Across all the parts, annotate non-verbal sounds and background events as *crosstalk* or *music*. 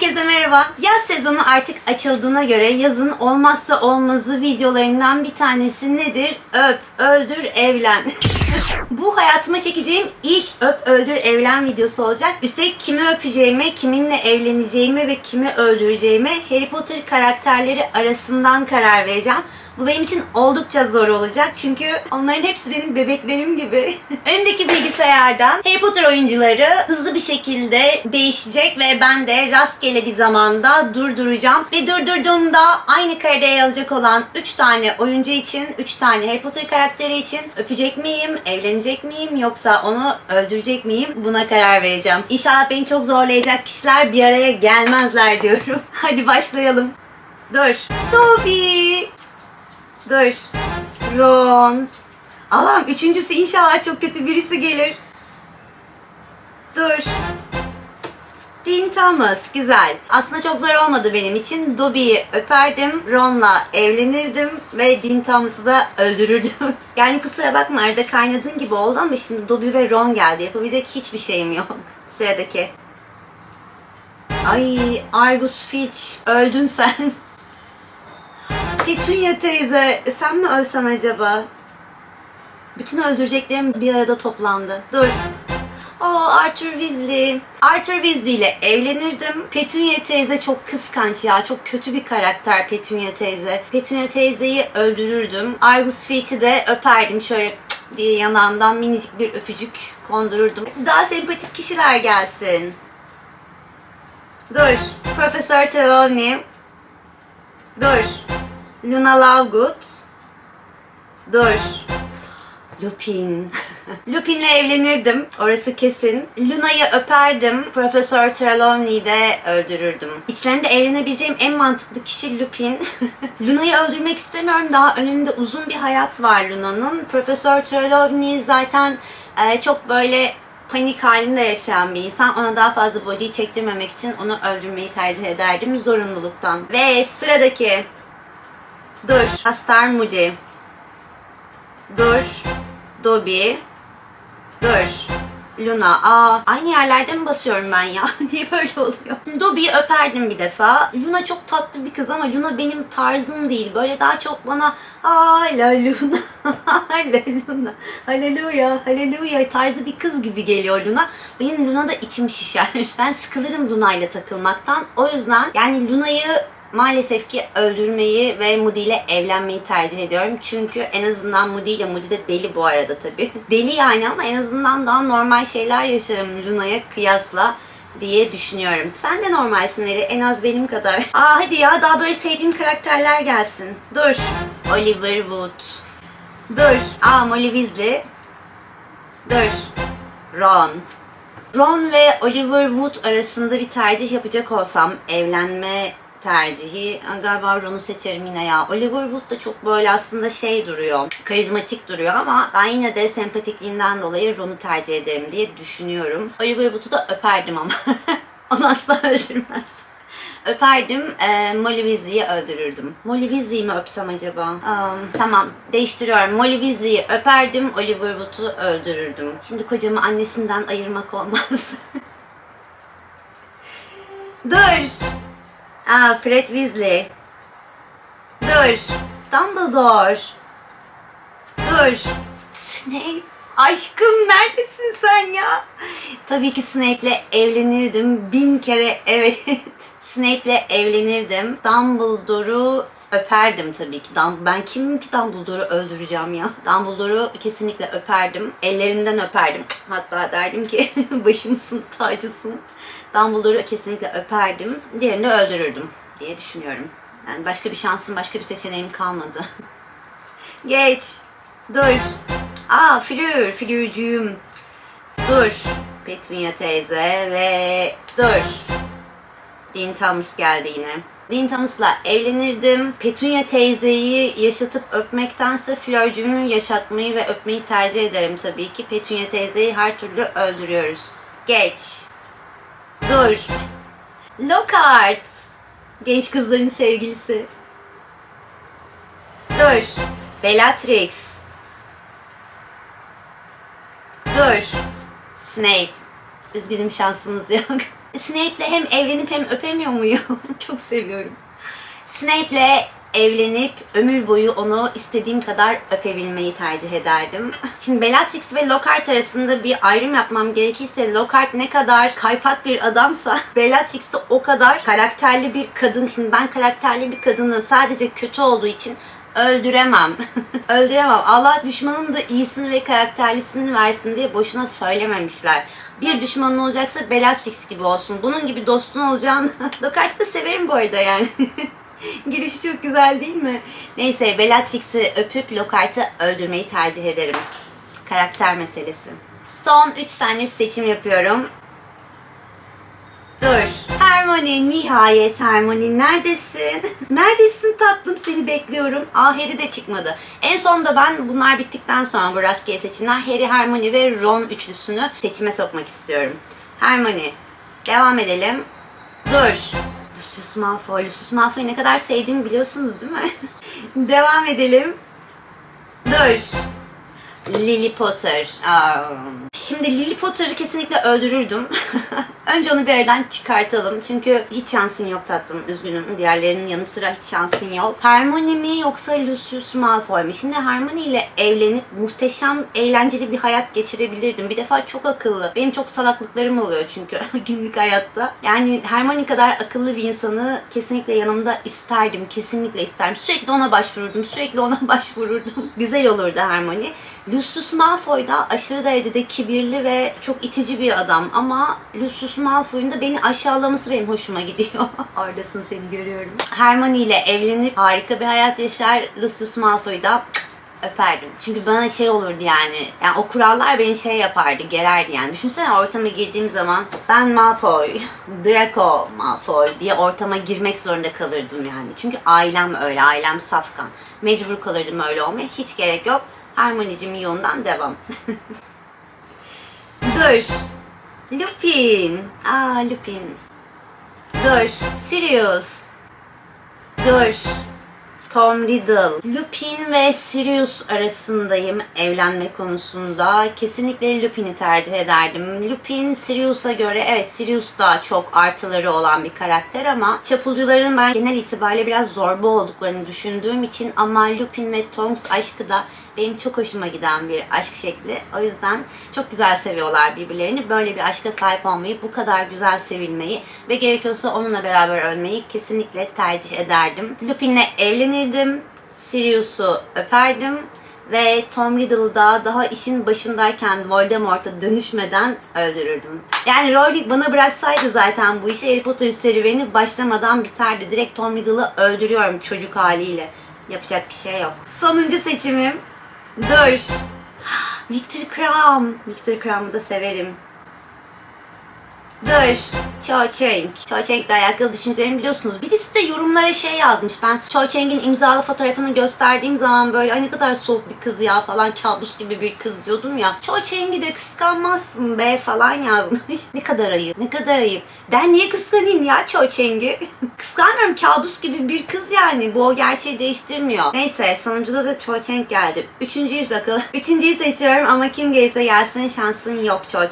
Herkese merhaba. Yaz sezonu artık açıldığına göre yazın olmazsa olmazı videolarından bir tanesi nedir? Öp, öldür, evlen. *laughs* Bu hayatıma çekeceğim ilk öp, öldür, evlen videosu olacak. Üstelik kimi öpeceğime, kiminle evleneceğime ve kimi öldüreceğime Harry Potter karakterleri arasından karar vereceğim. Bu benim için oldukça zor olacak çünkü onların hepsi benim bebeklerim gibi. *laughs* Önümdeki bilgisayardan Harry Potter oyuncuları hızlı bir şekilde değişecek ve ben de rastgele bir zamanda durduracağım. Ve durdurduğumda aynı karede yer alacak olan 3 tane oyuncu için, 3 tane Harry Potter karakteri için öpecek miyim, evlenecek miyim yoksa onu öldürecek miyim buna karar vereceğim. İnşallah beni çok zorlayacak kişiler bir araya gelmezler diyorum. *laughs* Hadi başlayalım. Dur. Dobby. Dur. Ron. Allah'ım üçüncüsü inşallah çok kötü birisi gelir. Dur. Dean Thomas. Güzel. Aslında çok zor olmadı benim için. Dobby'yi öperdim. Ron'la evlenirdim. Ve Dean Thomas'ı da öldürürdüm. *laughs* yani kusura bakma arada kaynadığın gibi oldu ama şimdi Dobby ve Ron geldi. Yapabilecek hiçbir şeyim yok. *laughs* Sıradaki. Ay Argus Filch. Öldün sen. *laughs* Petunia teyze sen mi ölsen acaba? Bütün öldüreceklerim bir arada toplandı. Dur. Aa Arthur Weasley. Arthur Weasley ile evlenirdim. Petunia teyze çok kıskanç ya. Çok kötü bir karakter Petunia teyze. Petunia teyzeyi öldürürdüm. Argus Filch'i de öperdim şöyle diye yanağından minicik bir öpücük kondururdum. Daha sempatik kişiler gelsin. Dur. Profesör Trelawney. Dur. Luna Lovegood. Dur. Lupin. *laughs* Lupin'le evlenirdim. Orası kesin. Luna'yı öperdim. Profesör Trelawney'i de öldürürdüm. İçlerinde evlenebileceğim en mantıklı kişi Lupin. *laughs* Luna'yı öldürmek istemiyorum. Daha önünde uzun bir hayat var Luna'nın. Profesör Trelawney zaten e, çok böyle panik halinde yaşayan bir insan. Ona daha fazla bu acıyı çektirmemek için onu öldürmeyi tercih ederdim zorunluluktan. Ve sıradaki Dur. Astar Moody. Dur. Dobby. Dur. Luna. Aa, aynı yerlerde mi basıyorum ben ya? *laughs* Niye böyle oluyor? Dobby'yi öperdim bir defa. Luna çok tatlı bir kız ama Luna benim tarzım değil. Böyle daha çok bana hala Luna, *laughs* hala Luna, haleluya, haleluya tarzı bir kız gibi geliyor Luna. Benim Luna da içim şişer. *laughs* Ben sıkılırım Luna ile takılmaktan. O yüzden yani Luna'yı maalesef ki öldürmeyi ve Moody ile evlenmeyi tercih ediyorum. Çünkü en azından Moody ile Moody de deli bu arada tabii. *laughs* Deli yani ama en azından daha normal şeyler yaşarım Luna'ya kıyasla diye düşünüyorum. Sen de normalsin Eri, en az benim kadar. *laughs* Aa hadi ya daha böyle sevdiğim karakterler gelsin. Dur. Oliver Wood. Dur. Aa Molly Weasley. Dur. Ron. Ron ve Oliver Wood arasında bir tercih yapacak olsam evlenme tercihi galiba Ron'u seçerim yine ya. Oliver Wood da çok böyle aslında şey duruyor. Karizmatik duruyor ama ben yine de sempatikliğinden dolayı Ron'u tercih ederim diye düşünüyorum. Oliver Wood'u da öperdim ama. *laughs* Onu asla öldürmez. Öperdim, e, Molly Weasley'i öldürürdüm. Molly Weasley'i mi öpsem acaba? Um, tamam, değiştiriyorum. Molly Weasley'i öperdim, Oliver Wood'u öldürürdüm. Şimdi kocamı annesinden ayırmak olmaz. *laughs* Dur! Aa, Fred Weasley. Dur. Dumbledore. Dur. Snape. Aşkım neredesin sen ya? Tabii ki Snape'le evlenirdim. Bin kere evet. *laughs* Snape'le evlenirdim. Dumbledore'u öperdim tabii ki. Ben kimim ki Dumbledore'u öldüreceğim ya? Dumbledore'u kesinlikle öperdim. Ellerinden öperdim. Hatta derdim ki *laughs* başımısın, tacısın. Dumbledore'u kesinlikle öperdim. Diğerini öldürürdüm diye düşünüyorum. Yani başka bir şansım, başka bir seçeneğim kalmadı. *laughs* Geç. Dur. Aa Fleur, Fleur'cüğüm. Dur. Petunia teyze ve dur. Dean Thomas geldi yine. Dean Thomas'la evlenirdim. Petunia teyzeyi yaşatıp öpmektense Fleur'cüğümü yaşatmayı ve öpmeyi tercih ederim tabii ki. Petunia teyzeyi her türlü öldürüyoruz. Geç. Dur. Lockhart. Genç kızların sevgilisi. Dur. Bellatrix. Dur. Snape. Üzgünüm şansımız yok. *laughs* Snape'le hem evlenip hem öpemiyor muyum? *laughs* Çok seviyorum. Snape'le evlenip ömür boyu onu istediğim kadar öpebilmeyi tercih ederdim. *laughs* Şimdi Bellatrix ve Lockhart arasında bir ayrım yapmam gerekirse Lockhart ne kadar kaypak bir adamsa *laughs* Bellatrix de o kadar karakterli bir kadın. Şimdi ben karakterli bir kadını sadece kötü olduğu için öldüremem. *laughs* öldüremem. Allah düşmanın da iyisini ve karakterlisini versin diye boşuna söylememişler. Bir düşmanın olacaksa Bellatrix gibi olsun. Bunun gibi dostun olacağını... Lockhart'ı da severim bu arada yani. *laughs* Girişi çok güzel değil mi? Neyse Bellatrix'i öpüp Lockhart'ı öldürmeyi tercih ederim. Karakter meselesi. Son 3 tane seçim yapıyorum. Dur. Hermione nihayet Hermione neredesin? *laughs* neredesin tatlım seni bekliyorum. Aa Harry de çıkmadı. En sonunda ben bunlar bittikten sonra bu rastgele seçimler Harry, Hermione ve Ron üçlüsünü seçime sokmak istiyorum. Hermione devam edelim. Dur. Lucius Malfoy. Lucius Malfoy'u ne kadar sevdiğimi biliyorsunuz değil mi? *laughs* devam edelim. Dur. Lily Potter. Aa, Şimdi Lily Potter'ı kesinlikle öldürürdüm. *laughs* Önce onu bir yerden çıkartalım. Çünkü hiç şansın yok tatlım. Üzgünüm. Diğerlerinin yanı sıra hiç şansın yok. Hermione mi yoksa Lucius Malfoy mu? Şimdi Hermione ile evlenip muhteşem, eğlenceli bir hayat geçirebilirdim. Bir defa çok akıllı. Benim çok salaklıklarım oluyor çünkü *laughs* günlük hayatta. Yani Hermione kadar akıllı bir insanı kesinlikle yanımda isterdim. Kesinlikle isterdim. Sürekli ona başvururdum. Sürekli ona *laughs* başvururdum. Güzel olurdu Hermione. Lucius Malfoy da aşırı derecede kibirli ve çok itici bir adam ama Lucius Malfoy'un da beni aşağılaması benim hoşuma gidiyor. *laughs* Oradasın seni görüyorum. Hermione ile evlenip harika bir hayat yaşar. Lucius Malfoy'u da öperdim. Çünkü bana şey olurdu yani. Yani o kurallar beni şey yapardı, gererdi yani. Düşünsene ortama girdiğim zaman ben Malfoy, Draco Malfoy diye ortama girmek zorunda kalırdım yani. Çünkü ailem öyle, ailem safkan. Mecbur kalırdım öyle olmaya. Hiç gerek yok. Harmonicimin yolundan devam. *laughs* Dur. Lupin. Aa Lupin. Dur. Sirius. Dur. Tom Riddle. Lupin ve Sirius arasındayım evlenme konusunda. Kesinlikle Lupin'i tercih ederdim. Lupin Sirius'a göre evet Sirius da çok artıları olan bir karakter ama çapulcuların ben genel itibariyle biraz zorba olduklarını düşündüğüm için ama Lupin ve Tonks aşkı da benim çok hoşuma giden bir aşk şekli. O yüzden çok güzel seviyorlar birbirlerini. Böyle bir aşka sahip olmayı, bu kadar güzel sevilmeyi ve gerekiyorsa onunla beraber ölmeyi kesinlikle tercih ederdim. Lupin'le evlenirdim. Sirius'u öperdim ve Tom Riddle'ı da daha işin başındayken Voldemort'a dönüşmeden öldürürdüm. Yani Rowling bana bıraksaydı zaten bu işi Harry Potter serüveni başlamadan biterdi. Direkt Tom Riddle'ı öldürüyorum çocuk haliyle. Yapacak bir şey yok. Sonuncu seçimim. Dur. *gasps* Victor Krum. Victor Krum'u da severim. Chang. Cho Chang'le alakalı düşüncelerimi biliyorsunuz. Birisi de yorumlara şey yazmış. Ben Chang'in imzalı fotoğrafını gösterdiğim zaman böyle ay ne kadar soğuk bir kız ya falan kabus gibi bir kız diyordum ya. Chang'i de kıskanmazsın be falan yazmış. *laughs* Ne kadar ayıp. Ne kadar ayıp. Ben niye kıskanayım ya Chang'i? *laughs* Kıskanmıyorum kabus gibi bir kız yani. Bu o gerçeği değiştirmiyor. Neyse sonuncuda da Chang geldi. Üçüncüyüz bakalım. *laughs* Üçüncüyü seçiyorum ama kim gelirse gelsin şansın yok Cho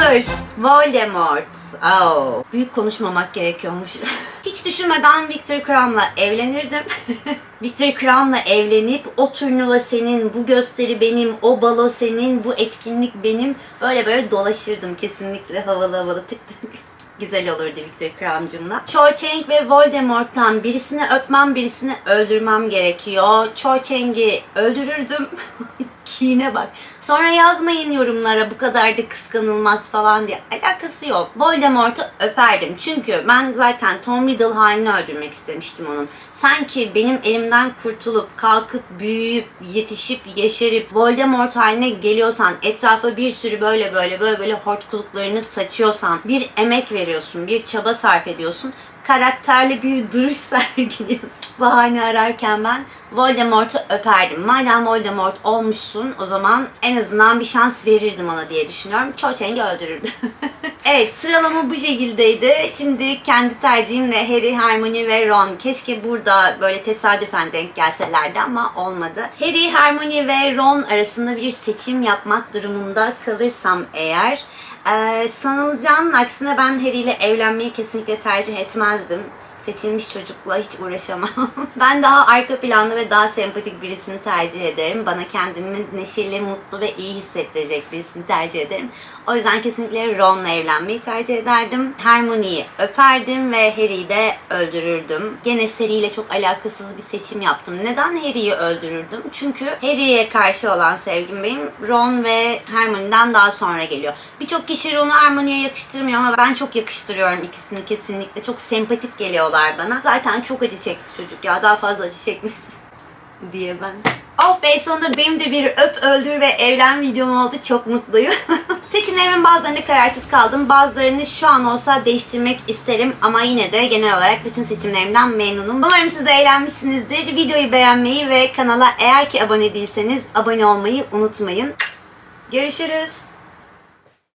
Dur. Voldemort. Oh. Büyük konuşmamak gerekiyormuş. *laughs* Hiç düşünmeden Victor Crum'la evlenirdim. *laughs* Victor Crum'la evlenip o turnuva senin, bu gösteri benim, o balo senin, bu etkinlik benim. Böyle böyle dolaşırdım kesinlikle havalı havalı tık tık. *laughs* Güzel olurdu Victor Crum'cumla. Cho Chang ve Voldemort'tan birisini öpmem, birisini öldürmem gerekiyor. Cho Chang'i öldürürdüm. Kine bak. Sonra yazmayın yorumlara bu kadar da kıskanılmaz falan diye. Alakası yok. Voldemort'u öperdim. Çünkü ben zaten Tom Riddle halini öldürmek istemiştim onun. Sanki benim elimden kurtulup kalkıp büyüyüp yetişip yeşerip Voldemort haline geliyorsan etrafa bir sürü böyle böyle böyle böyle hortkuluklarını saçıyorsan bir emek veriyorsun bir çaba sarf ediyorsun karakterli bir duruş *laughs* sergiliyorsun. Bahane ararken ben Voldemort'u öperdim. Madem Voldemort olmuşsun o zaman en azından bir şans verirdim ona diye düşünüyorum. Cho Chang'i öldürürdüm. *laughs* evet sıralama bu şekildeydi. Şimdi kendi tercihimle Harry, Hermione ve Ron. Keşke burada böyle tesadüfen denk gelselerdi ama olmadı. Harry, Hermione ve Ron arasında bir seçim yapmak durumunda kalırsam eğer Ee, sanılacağının aksine ben Harry ile evlenmeyi kesinlikle tercih etmezdim. Seçilmiş çocukla hiç uğraşamam. *laughs* ben daha arka planlı ve daha sempatik birisini tercih ederim. Bana kendimi neşeli, mutlu ve iyi hissettirecek birisini tercih ederim. O yüzden kesinlikle Ron'la evlenmeyi tercih ederdim. Hermione'yi öperdim ve Harry'i de öldürürdüm. Gene seriyle çok alakasız bir seçim yaptım. Neden Harry'i öldürürdüm? Çünkü Harry'e karşı olan sevgim benim Ron ve Hermione'den daha sonra geliyor. Birçok kişi Ron'u Hermione'ye yakıştırmıyor ama ben çok yakıştırıyorum ikisini kesinlikle. Çok sempatik geliyorlar bana. Zaten çok acı çekti çocuk ya. Daha fazla acı çekmesin *laughs* diye ben. Oh be sonunda benim de bir öp öldür ve evlen videom oldu. Çok mutluyum. *laughs* Seçimlerimin bazılarında kararsız kaldım. Bazılarını şu an olsa değiştirmek isterim. Ama yine de genel olarak bütün seçimlerimden memnunum. Umarım siz de eğlenmişsinizdir. Videoyu beğenmeyi ve kanala eğer ki abone değilseniz abone olmayı unutmayın. Görüşürüz.